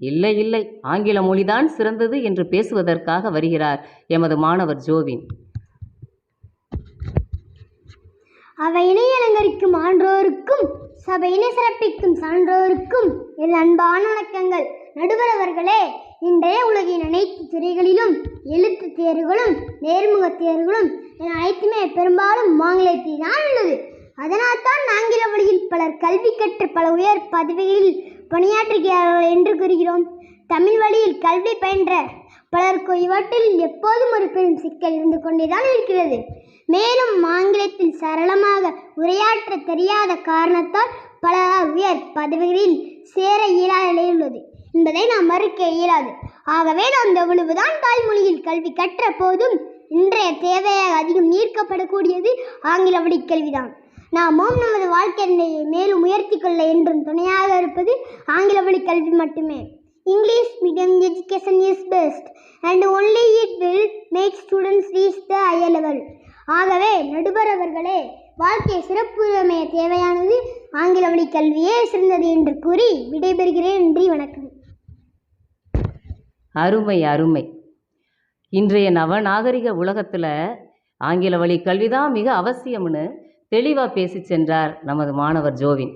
இல்லை இல்லை ஆங்கில மொழிதான் சிறந்தது என்று பேசுவதற்காக வருகிறார் எமது மாணவர் ஜோவின். அவையினை அலங்கரிக்கும் ஆன்றோருக்கும் சபையினை சிறப்பிக்கும் சான்றோருக்கும் என் அன்பான வணக்கங்கள். நடுவர் அவர்களே இன்றைய உலகின் அனைத்து துறைகளிலும் எழுத்து தேர்வுகளும் நேர்முக தேர்வுகளும் என அனைத்துமே பெரும்பாலும் ஆங்கிலத்தில் தான் உள்ளது. அதனால்தான் ஆங்கில வழியில் பலர் கல்வி கற்று பல உயர் பதவிகளில் பணியாற்றுகிறார்கள் என்று கூறுகிறோம். தமிழ் வழியில் கல்வி பயின்ற பலருக்கு இவற்றில் எப்போதும் ஒரு பெரும் சிக்கல் இருந்து கொண்டேதான் இருக்கிறது. மேலும் ஆங்கிலத்தில் சரளமாக உரையாற்ற தெரியாத காரணத்தால் பல உயர் பதவிகளில் சேர இயலாத நிலை உள்ளது. என்பதை நாம் மறுக்க இயலாது. ஆகவே நாம் எவ்வளவுதான் தாய்மொழியில் கல்வி கற்ற போதும் இன்றைய தேவையாக அதிகம் ஈர்க்கப்படக்கூடியது ஆங்கில வழி கல்விதான். நாமும் நமது வாழ்க்கை நிலையை மேலும் உயர்த்தி கொள்ள என்றும் துணையாக இருப்பது ஆங்கில வழி கல்வி மட்டுமே. English medium education is best and only it will make students reach the higher level ஆகவே நடுவர் அவர்களே வாழ்க்கை சிறப்புரிமைய தேவையானது ஆங்கில வழி கல்வியே சிறந்தது என்று கூறி விடைபெறுகிறேன். நன்றி வணக்கம். அருமை அருமை. இன்றைய நவநாகரிக உலகத்தில் ஆங்கில வழி கல்வி தான் மிக அவசியம்னு தெளிவாக பேசி சென்றார் நமது மாணவர் ஜோவின்.